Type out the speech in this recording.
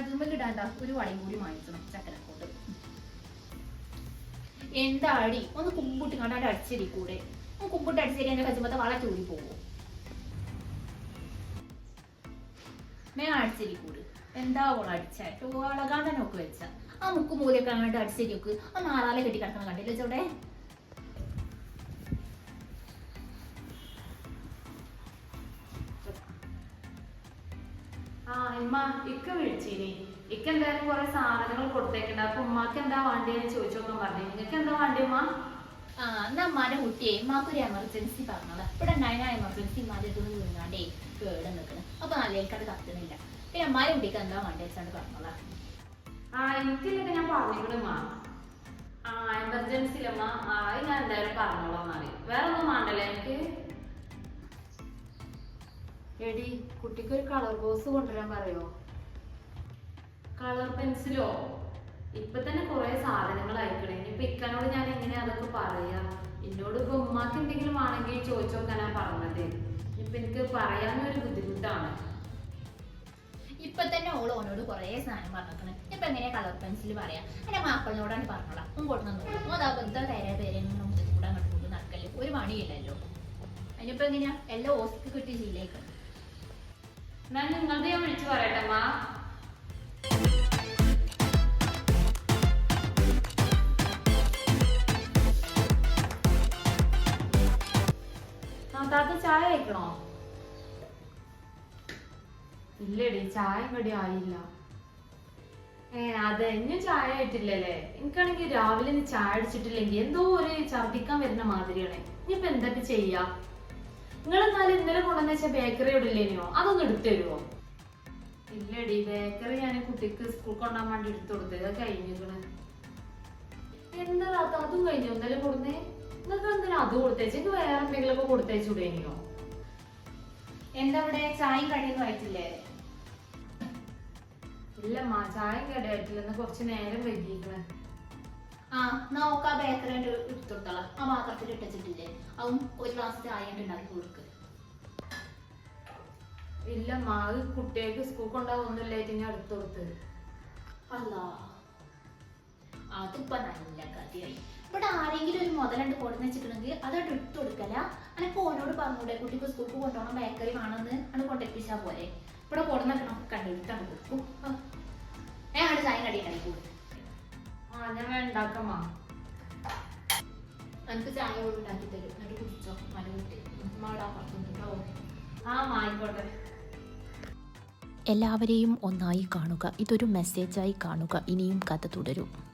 അതുമ്പോ ഇടാണ്ട ഒരു വടയും കൂടി വാങ്ങിക്കണം ചക്കരക്കോട്ട്. എന്താ അടി ഒന്ന് കുമ്പിട്ട് കണ്ടാണ്ട് അടിച്ചേരി കൂടെ. ഒന്ന് കുമ്പിട്ട് അടിച്ചേരി എന്റെ കച്ചുമ്പത്തെ വള ചൂടി പോകും. മേ അടിച്ചേരി കൂട്. എന്താ ഓള അടിച്ചായിട്ട് വളകാണ്ട നോക്ക് വെച്ച. ആ മുക്ക് മൂലയൊക്കെ അങ്ങോട്ട് അടിച്ചേരി നോക്ക് ആ നാറാലെ കെട്ടി കിടക്കണം കണ്ടില്ലേ ചോടെ ആ ഇമ്മ ഇക്ക വിളിച്ചീനി. ഇക്ക എന്തായാലും കുറെ സാധനങ്ങൾ കൊടുത്തേക്കണ്ട. അപ്പൊ ഉമ്മാക്ക് എന്താ വേണ്ടിയെന്ന് ചോദിച്ചോക്കാൻ പറഞ്ഞു. നിങ്ങക്ക് എന്താ വണ്ടി ഉമ്മ? ആ എന്നാ അമ്മാനെ കുട്ടിയെ. ഉമ്മാക്കൊരു എമർജൻസി പറഞ്ഞത്. ഇവിടെ ഉണ്ടായ എമർജൻസി ഉമ്മാന്റെ അടുത്ത് വീണാണ്ടേ കേട് നിൽക്കണം അപ്പൊ നല്ലേൽക്കത് കത്തുന്നില്ല. പിന്നെ അമ്മാരെ കുട്ടിക്ക് എന്താ വണ്ടി വെച്ചാണ്ട് പറഞ്ഞതാ. ആ എനിക്കില്ലൊക്കെ ഞാൻ പറഞ്ഞിക്കണ ഉമ്മ. ആ എമർജൻസിയിലമ്മ ആ അത് ഞാൻ എന്തായാലും പറഞ്ഞോളാം മാറി വേറെ ഒന്നും വേണ്ടല്ലേ എനിക്ക് എടി കുട്ടിക്ക് ഒരു കളർ ബോക്സ് കൊണ്ടുവരാൻ പറയോ? കളർ പെൻസിലോ? ഇപ്പൊ തന്നെ കുറെ സാധനങ്ങൾ അയക്കണേ ഇനിയിപ്പൊ ഇക്കാനോട് ഞാൻ എങ്ങനെ അതൊക്കെ പറയാ? എന്നോട് ഇപ്പൊ ഉമ്മാക്ക് എന്തെങ്കിലും ആണെങ്കിൽ ചോദിച്ചു നോക്കാനാ പറഞ്ഞത്. ഇപ്പൊ എനിക്ക് പറയാനൊരു ബുദ്ധിമുട്ടാണ്. ഇപ്പൊ തന്നെ ഓൾ ഓനോട് കുറെ സാധനം പറഞ്ഞിരിക്കണ് ഇപ്പൊ എങ്ങനെയാ കളർ പെൻസിൽ പറയാ? എന്റെ മാപ്പിളിനോടാണ് പറഞ്ഞോളാം. കൊടുന്നു അതാ വെറുതെ തരാ പേരെങ്കിലും കൂടെ നടക്കൽ. ഒരു പണിയില്ലല്ലോ അതിനിപ്പോ എങ്ങനെയാ? എല്ലാം ഓസ്ക്ക് കിട്ടി ശീലേക്ക് ഞാൻ നിങ്ങളുടെ ഞാൻ വിളിച്ചു പറയട്ടെ മാ. താത്ത ചായ കഴിക്കണോ? ഇല്ലടി ചായ ഇവിടെ ആയില്ല. അതെ ഇനി ചായ ആയിട്ടില്ലല്ലേ? എനിക്കാണെങ്കിൽ രാവിലെ ചായ അടിച്ചിട്ടില്ലെങ്കിൽ എന്തോ ഒരു ഛർദിക്കാൻ വരുന്ന മാതിരിയാണ്. ഇനിയിപ്പോ എന്തൊക്കെ ചെയ്യാ? നിങ്ങൾ എന്നാലും ഇന്നലെ കൊണ്ടുവന്ന വെച്ചാൽ ബേക്കറി ഇവിടെ ഇല്ലേനോ അതൊന്ന് എടുത്തു തരുമോ ഇല്ലടി ബേക്കറി ഞാൻ കുട്ടിക്ക് സ്കൂൾ കൊണ്ടാൻ വേണ്ടി എടുത്തു കൊടുത്തത്. അത് കഴിഞ്ഞിക്കണ് എന്താ അതും കഴിഞ്ഞു? ഇന്നലെ കൊടുന്നേ? നിങ്ങൾക്ക് എന്തിനാ അത് കൊടുത്തേച്ച്? എനിക്ക് വേറെ എന്തെങ്കിലും ഒക്കെ കൊടുത്തേച്ചുടേനിയോ എന്താ ഇവിടെ ചായയും കടിയൊന്നും ആയിട്ടില്ലേ? ഇല്ലമ്മ ചായ കേടായിട്ടില്ലെന്ന് കുറച്ച് നേരം വൈകിക്കണ് ആ നോക്കാ ബേക്കറി എടുത്തോളാം ആ പാത്രത്തിൽ ഇട്ടിട്ടില്ലേ അതും ഒരു ഗ്ലാസ് ചായ കൊണ്ട് ഉണ്ടാക്കി കൊടുക്ക്. ഇല്ല മാവ് കുട്ടികൾക്ക് സ്കൂൾ കൊണ്ടുപോകുന്നില്ലായിട്ട് ഞാൻ എടുത്തു കൊടുത്തത് അല്ല അതിപ്പോ നല്ല കഥയായി ഇവിടെ ആരെങ്കിലും ഒരു മുതലുണ്ട് കൊടുന്ന് വെച്ചിട്ടുണ്ടെങ്കിൽ അതോട്ട് എടുത്തു കൊടുക്കല? അനക്ക് ഓനോട് പറഞ്ഞൂടെ കുട്ടിക്ക് സ്കൂൾക്ക് കൊണ്ടുപോകണം ബേക്കറി വേണമെന്ന് അങ്ങനെ കൊണ്ടെത്തിച്ചാ പോലെ ഇവിടെ കൊടുന്നിക്കണം കണ്ടെടുത്താണ് കൊടുക്കും. ഏ അവിടെ ചായ കടി ഉണ്ടാക്കി കൊടുക്കും. ആ ഞാൻ ഉണ്ടാക്കമ്മ എനിക്ക് ചായ ഉണ്ടാക്കി തരും. എന്നിട്ട് കുടിച്ചോ. മല കുട്ടി. ആയിക്കോട്ടെ. എല്ലാവരെയും ഒന്നായി കാണുക. ഇതൊരു മെസ്സേജായി കാണുക. ഇനിയും കഥ തുടരും.